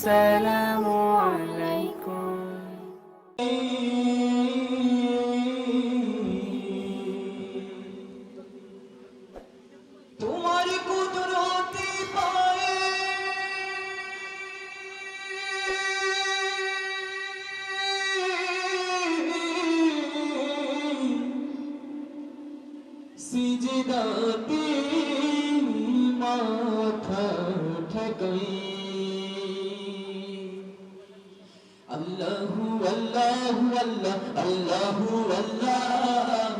والسلام عليكم তোমার কুদরতি পায়ে সিজদাতে মাথা ঠকাই আল্লাহু আল্লাহ আল্লাহু আল্লাহ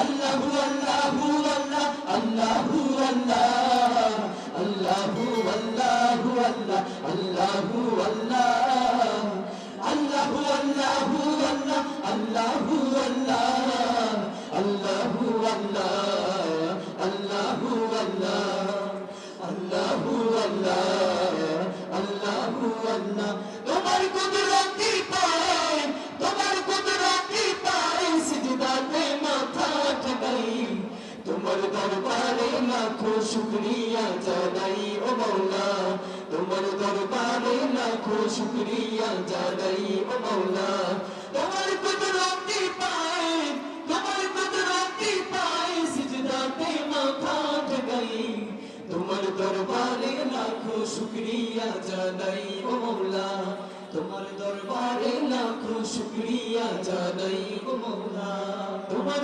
আল্লাহু আল্লাহু আল্লাহ আল্লাহু আল্লাহ আল্লাহু আল্লাহু আল্লাহ আল্লাহু আল্লাহ আল্লাহু আল্লাহু আল্লাহ আল্লাহু আল্লাহ আল্লাহু আল্লাহ আল্লাহু আল্লাহ আল্লাহু আল্লাহ আল্লাহু আল্লাহ তোমার কুদরতি তোমার দরবারে লাখো শুকরিয়া জানাই ও মৌলা তোমার দরবারে লাখো শুকরিয়া জানাই ও মৌলা তোমার কুদরতি পায়, তোমার কুদরতি পায় সিজদাতে মাথা ঠকাই। তোমার দরবারে লাখো শুকরিয়া জানাই ও মৌলা তোমার দরবারে লাখো শুকরিয়া জানাই ও মৌলা তোমার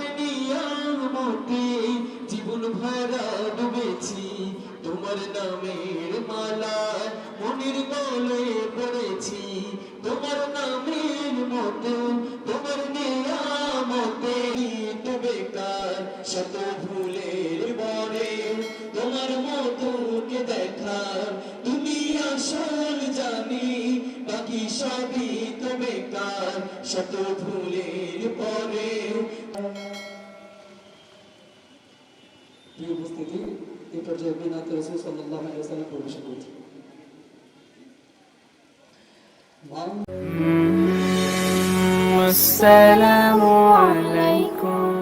তোমার নামের মালা, মনির গলে পড়েছি। তোমার নামের মতো, তোমার নিয়ামতে তো বেকার শত ভুলের বরে। তোমার মতো কে দেখার তুমি আসল জানি, বাকি সবই তো বেকার শত ভুলের পরে। প্রিয় উপস্থিতি এই পর্যায়ে মিনাত রসুল সাল্লাহ আলাইসাল্লাম প্রবেশ করেছে والسلام عليكم